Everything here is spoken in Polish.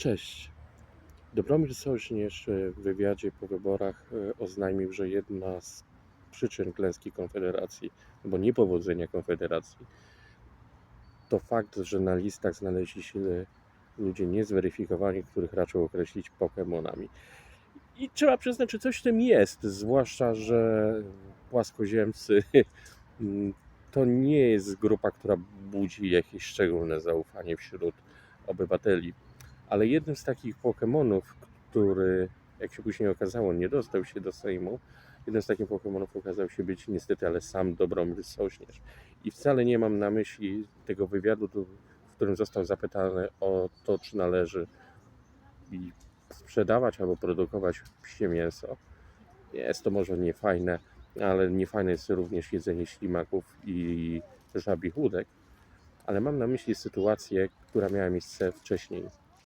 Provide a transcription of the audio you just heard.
Cześć. Dobromir Sośnierz e, w wywiadzie po wyborach e, oznajmił, że jedna z przyczyn klęski Konfederacji, bo niepowodzenia Konfederacji, to fakt, że na listach znaleźli się ludzie niezweryfikowani, których raczył określić Pokemonami. I trzeba przyznać, że coś w tym jest, zwłaszcza, że płaskoziemcy mm, to nie jest grupa, która budzi jakieś szczególne zaufanie wśród obywateli. Ale jednym z takich Pokemonów, który, jak się później okazało, nie dostał się do Sejmu, jednym z takich Pokemonów okazał się być niestety, ale sam Dobromir Sośnierz. I wcale nie mam na myśli tego wywiadu, w którym został zapytany o to, czy należy sprzedawać albo produkować psie mięso. Jest to może niefajne, ale niefajne jest również jedzenie ślimaków i żabich łódek. Ale mam na myśli sytuację, która miała miejsce wcześniej